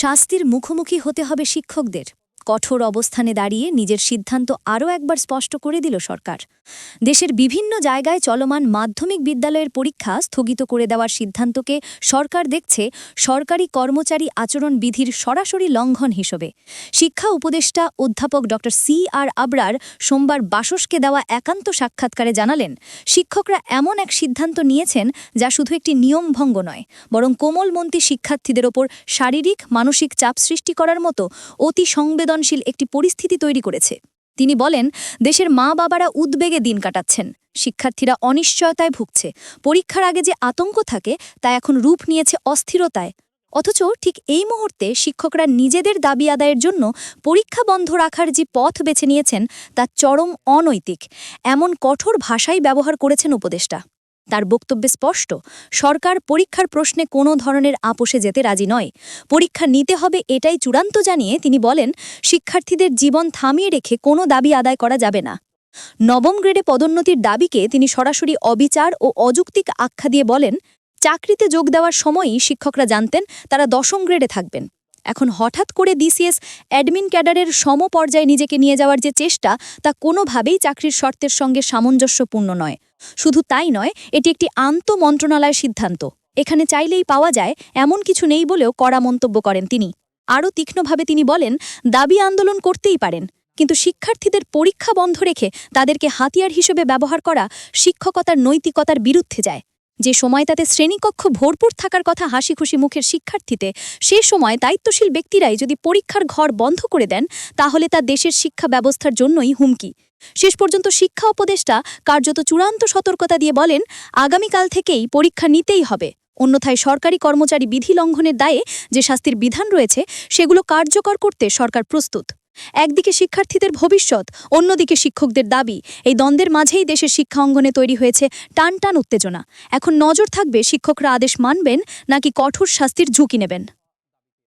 শাস্তির মুখোমুখি হতে হবে শিক্ষকদের। কঠোর অবস্থানে দাঁড়িয়ে নিজের সিদ্ধান্ত আরও একবার স্পষ্ট করে দিল সরকার। দেশের বিভিন্ন জায়গায় চলমান মাধ্যমিক বিদ্যালয়ের পরীক্ষা স্থগিত করে দেওয়ার সিদ্ধান্তকে সরকার দেখছে সরকারি কর্মচারী আচরণ বিধির সরাসরি লঙ্ঘন হিসেবে। শিক্ষা উপদেষ্টা অধ্যাপক ড. সি আর আবরার সোমবার বাসসকে দেওয়া একান্ত সাক্ষাৎকারে জানালেন, শিক্ষকরা এমন এক সিদ্ধান্ত নিয়েছেন যা শুধু একটি নিয়মভঙ্গ নয়, বরং কোমলমন্ত্রী শিক্ষার্থীদের ওপর শারীরিক, মানসিক চাপ সৃষ্টি করার মতো অতি সংবেদনশীল একটি পরিস্থিতি তৈরি করেছে। তিনি বলেন, দেশের মা বাবারা উদ্বেগে দিন কাটাচ্ছেন। শিক্ষার্থীরা অনিশ্চয়তায় ভুগছে। পরীক্ষার আগে যে আতঙ্ক থাকে, তা এখন রূপ নিয়েছে অস্থিরতায়। অথচ ঠিক এই মুহূর্তে শিক্ষকরা নিজেদের দাবি আদায়ের জন্য পরীক্ষা বন্ধ রাখার যে পথ বেছে নিয়েছেন, তা চরম অনৈতিক। এমন কঠোর ভাষাই ব্যবহার করেছেন উপদেষ্টা। তার বক্তব্যে স্পষ্ট, সরকার পরীক্ষার প্রশ্নে কোনো ধরনের আপোষে যেতে রাজি নয়। পরীক্ষা নিতে হবে এটাই চূড়ান্ত জানিয়ে তিনি বলেন, শিক্ষার্থীদের জীবন থামিয়ে রেখে কোনো দাবি আদায় করা যাবে না। নবম গ্রেডে পদোন্নতির দাবিকে তিনি সরাসরি অবিচার ও অযৌক্তিক আখ্যা দিয়ে বলেন, চাকরিতে যোগ দেওয়ার সময়ই শিক্ষকরা জানতেন তারা দশম গ্রেডে থাকবেন। এখন হঠাৎ করে ডিসিএস অ্যাডমিন ক্যাডারের সমপর্যায়ে নিজেকে নিয়ে যাওয়ার যে চেষ্টা, তা কোনোভাবেই চাকরির শর্তের সঙ্গে সামঞ্জস্যপূর্ণ নয়। শুধু তাই নয়, এটি একটি আন্ত মন্ত্রণালয়ের সিদ্ধান্ত। এখানে চাইলেই পাওয়া যায়, এমন কিছু নেই বলেও কড়া মন্তব্য করেন তিনি। আরও তীক্ষ্ণভাবে তিনি বলেন, দাবি আন্দোলন করতেই পারেন, কিন্তু শিক্ষার্থীদের পরীক্ষা বন্ধ রেখে তাদেরকে হাতিয়ার হিসেবে ব্যবহার করা শিক্ষকতার নৈতিকতার বিরুদ্ধে যায়। যে সময় তাতে শ্রেণীকক্ষ ভরপুর থাকার কথা হাসি খুশি মুখের শিক্ষার্থীতে, সে সময় দায়িত্বশীল ব্যক্তিরাই যদি পরীক্ষার ঘর বন্ধ করে দেন, তাহলে তা দেশের শিক্ষা ব্যবস্থার জন্যই হুমকি। শেষ পর্যন্ত শিক্ষা উপদেষ্টা কার্যত চূড়ান্ত সতর্কতা দিয়ে বলেন, আগামীকাল থেকেই পরীক্ষা নিতেই হবে। অন্যথায় সরকারি কর্মচারী বিধি লঙ্ঘনের দায়ে যে শাস্তির বিধান রয়েছে, সেগুলো কার্যকর করতে সরকার প্রস্তুত। একদিকে শিক্ষার্থীদের ভবিষ্যৎ, অন্যদিকে শিক্ষকদের দাবি। এই দ্বন্দ্বের মাঝেই দেশের শিক্ষা অঙ্গনে তৈরি হয়েছে টান টান উত্তেজনা। এখন নজর থাকবে শিক্ষকরা আদেশ মানবেন নাকি কঠোর শাস্তির ঝুঁকি নেবেন।